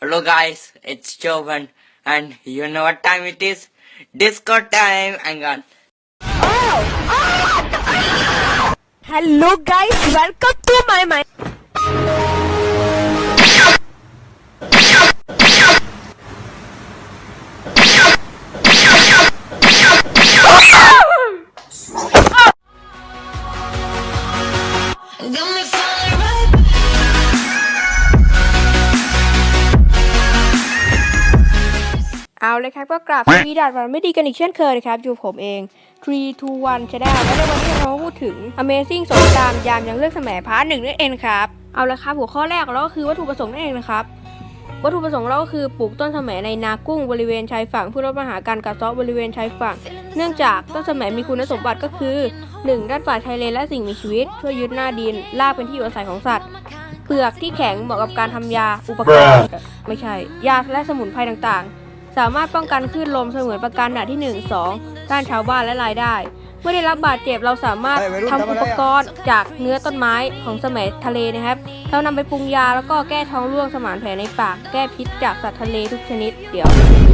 Hello guys, it's Jovan and you know what time it is? Disco time hang on. Hello guys, welcome to my mind. เลยครับก็กลับมีดาดวันไม่ดีกันอีกเช่นเคยนะครับอยู่ผมเอง 3 2 1 Channel และในวันนี้เราพูดถึง Amazing สงครามยามยังเลือกสมัยพาร์ทหนึ่งนั่นเองครับ เอาละครับหัวข้อแรกเราก็คือวัตถุประสงค์นั่นเองนะครับ วัตถุประสงค์เราก็คือปลูกต้นสมัยในนากุ้งบริเวณชายฝั่งเพื่อลดปัญหาการกัดเซาะบริเวณชายฝั่ง เนื่องจากต้นสมัยมีคุณสมบัติก็คือ 1. ด้านป่าชายเลนและสิ่งมีชีวิต ช่วยยึดหน้าดินลากเป็นที่อยู่อาศัยของสัตว์เปลือกที่แข็งเหมาะกับการทำยาอุปกรณ์ไม่ใช่ ยาและสมุนไพรต่างๆ สามารถป้องกันคลื่นลมเสมือนประกันหนาที่ 1 2 ด้านชาวบ้านและรายได้ เมื่อได้รับบาดเจ็บเราสามารถเฮ้ยวัยรุ่นทำทำอะไรอุอะปกรณ์จากเนื้อต้นไม้ของสมัยทะเลนะครับ เรานำไปปรุงยาแล้วก็แก้ท้องร่วงสมานแผลในปาก แก้พิษจากสัตว์ทะเลทุกชนิด เดี๋ยว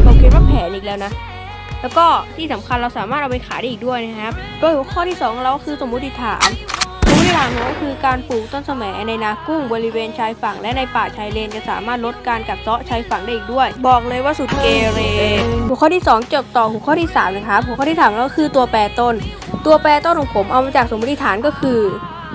ผมคิดว่าแผลอีกแล้วนะ แล้วก็ที่สำคัญเราสามารถเอาไปขายได้อีกด้วยนะครับ โดยหัวข้อที่ 2 เราก็คือสมมุติฐาน สมมติฐานของก็คือการปลูกต้นสมัยในนากุ้งบริเวณชายฝั่งและในป่าชายเลนจะสามารถลดการกัดเซาะชายฝั่งได้อีกด้วย บอกเลยว่าสุดเกเร หัวข้อที่2จบต่อหัวข้อที่ 3 นะครับ หัวข้อที่3ก็คือตัวแปรต้น ตัวแปรต้นของผมเอามาจากสมมติฐานก็คือ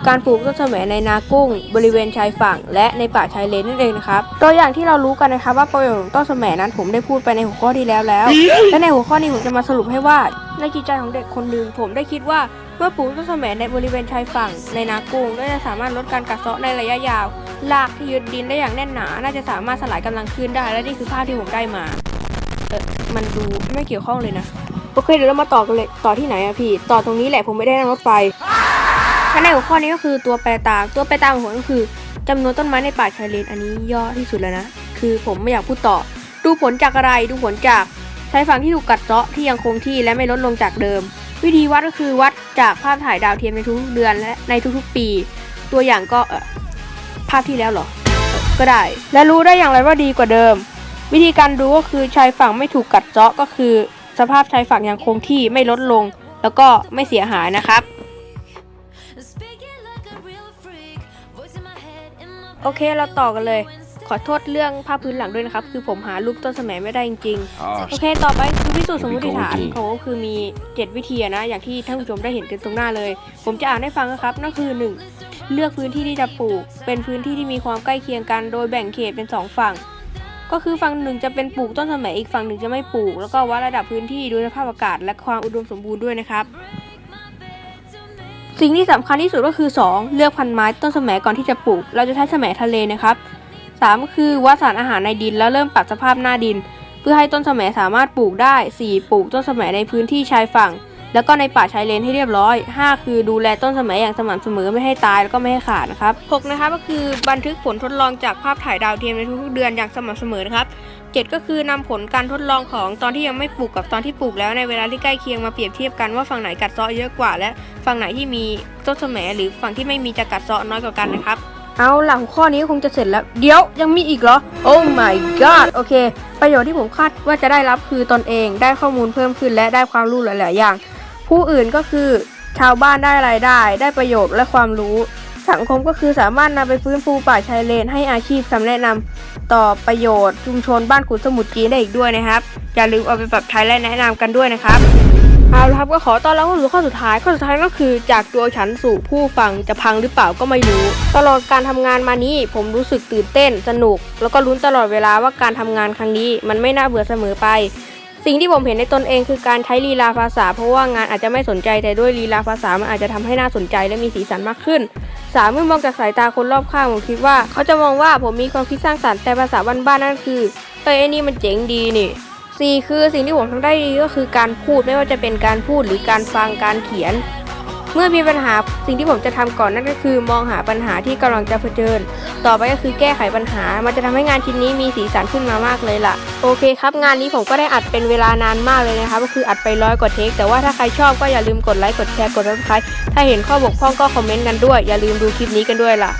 การปลูกต้นสมัยในนากุ้ง บริเวณชายฝั่ง และในป่าชายเลนนั่นเองนะครับตัวอย่างที่เรารู้กันนะครับว่าประโยชน์ของต้นสมัยนั้นผมได้พูดไปในหัวข้อที่แล้วแล้ว และในหัวข้อนี้ผมจะมาสรุปให้ว่า ในจิตใจของเด็กคนหนึ่งผมได้คิดว่าเมื่อปลูกต้นสมในบริเวณชายฝั่ง ในนากุ้งก็จะสามารถลดการกัดเซาะในระยะยาวลากที่ยึดดินได้อย่างแน่นหนา น่าจะสามารถสลายกำลังขึ้นได้ และนี่คือภาพที่ผมได้มาเออมันดูไม่เกี่ยวข้องเลยนะโอเคเดี๋ยวเรามาต่อกันเลยต่อที่ไหนอะพี่ ต่อตรงนี้แหละผมไม่ได้นั่งรถไฟและในหัวข้อนี้ก็คือตัวแปรตามตัวแปรตามของผมก็คือจำนวนต้นไม้ในป่าชายเลนอันนี้ย่อที่สุดแล้วนะคือผมไม่อยากพูดต่อ ดูผลจากอะไรดูผลจาก ชายฝั่งที่ถูกกัดเซาะที่ยังคงที่และไม่ลดลงจากเดิม วิธีวัดก็คือวัดจากภาพถ่ายดาวเทียมในทุกๆเดือนและในทุกๆปี ตัวอย่างก็เอ่อภาพที่แล้วเหรอเอ่อก็ได้ และรู้ได้อย่างไรว่าดีกว่าเดิม วิธีการดูก็คือชายฝั่งไม่ถูกกัดเซาะก็คือ สภาพชายฝั่งยังคงที่ไม่ลดลง แล้วก็ไม่เสียหายนะครับ Speaking like a real freak. Voice in my head, in my โอเคเราต่อกันเลย ขอโทษเรื่องภาพพื้นหลังด้วยนะครับ คือผมหารูปต้นสมัยไม่ได้จริงๆ โอเค ต่อไปคือพิสูจน์สมมติฐานเขาก็คือมี 7 วิธีอะนะ อย่างที่ท่านผู้ชมได้เห็นกันตรงหน้าเลย ผมจะอ่านให้ฟังนะครับ นั่นคือ 1. เลือกพื้นที่ที่จะปลูก เป็นพื้นที่ที่มีความใกล้เคียงกัน โดยแบ่งเขตเป็น 2 ฝั่ง ก็คือฝั่งหนึ่งจะเป็นปลูกต้นสมัยอีกฝั่งหนึ่งจะไม่ปลูก แล้วก็วัดระดับพื้นที่ดูสภาพอากาศ และความอุดมสมบูรณ์ด้วยนะครับสิ่งที่สำคัญที่สุดก็คือ 2. เลือกพันธุ์ไม้ต้นสมัยก่อนที่จะปลูก เราจะใช้สมัยทะเลนะครับ 3. คือวัดสารอาหารในดินแล้วเริ่มปรับสภาพหน้าดิน เพื่อให้ต้นสมัยสามารถปลูกได้ 4. ปลูกต้นสมัยในพื้นที่ชายฝั่ง แล้วก็ในป่าชายเลนให้เรียบร้อย 5. คือดูแลต้นสมัยอย่างสม่ำเสมอไม่ให้ตายแล้วก็ไม่ให้ขาดนะครับ 6. นะครับก็คือบันทึกผลทดลองจากภาพถ่ายดาวเทียมในทุกๆเดือนอย่างสม่ำเสมอนะครับ7ก็คือนำผลการทดลองของตอนที่ยังไม่ปลูกกับตอนที่ปลูกแล้วในเวลาที่ใกล้เคียงมาเปรียบเทียบกันว่าฝั่งไหนกัดเซาะเยอะกว่า และฝั่งไหนที่มีต้นสมหรือฝั่งที่ไม่มีจะกัดเซาะน้อยกว่ากันนะครับ เอาหลังข้อนี้คงจะเสร็จแล้ว เดี๋ยวยังมีอีกเหรอ โอ้ my god โอเค ประโยชน์ที่ผมคาดว่าจะได้รับคือตนเองได้ข้อมูลเพิ่มขึ้นและได้ความรู้หลาย ๆ อย่าง ผู้อื่นก็คือชาวบ้านได้รายได้ ได้ประโยชน์และความรู้ สังคมก็คือสามารถนำไปฟื้นฟูป่าชายเลน ให้อาชีพคำแนะนำต่อประโยชน์ชุมชนบ้านขุนสมุทรจีนได้อีกด้วยนะครับ อย่าลืมเอาไปปรับใช้และแนะนำกันด้วยนะครับ เอาละครับก็ขอต้อนรับเข้าสู่ข้อสุดท้ายข้อสุดท้ายก็คือจากตัวฉันสู่ผู้ฟังจะพังหรือเปล่าก็ไม่รู้ ตลอดการทำงานมานี้ผมรู้สึกตื่นเต้น สนุก แล้วก็ลุ้นตลอดเวลาว่าการทำงานครั้งนี้ มันไม่น่าเบื่อเสมอไป สิ่งที่ผมเห็นในตนเองคือการใช้ลีลาภาษา เพราะว่างานอาจจะไม่สนใจแต่ด้วยลีลาภาษามันอาจจะทำให้น่าสนใจและมีสีสันมากขึ้นสามเมื่อมองจากสายตาคนรอบข้างผมคิดว่า เขาจะมองว่าผมมีความคิดสร้างสรรค์แต่ภาษาบ้านๆนั่นคือเอ้ยไอ้นี่มันเจ๋งดีนี่ สี่คือสิ่งที่ผมทำได้ดีก็คือการพูดไม่ว่าจะเป็นการพูดหรือการฟังการเขียน เมื่อมีปัญหาสิ่งที่ผมจะทำก่อนนั่นก็คือ มองหาปัญหาที่กำลังจะเผชิญ ต่อไปก็คือแก้ไขปัญหา มันจะทำให้งานชิ้นนี้มีสีสันขึ้นมามากเลยล่ะ โอเคครับ งานนี้ผมก็ได้อัดเป็นเวลานานมากเลยนะครับก็คืออัดไปร้อยกว่าเทคแต่ว่าถ้าใครชอบก็อย่าลืมกดไลค์กดแชร์กดซับสไครต์ถ้าเห็นข้อบกพร่องก็คอมเมนต์กันด้วย อย่าลืมดูคลิปนี้กันด้วยล่ะ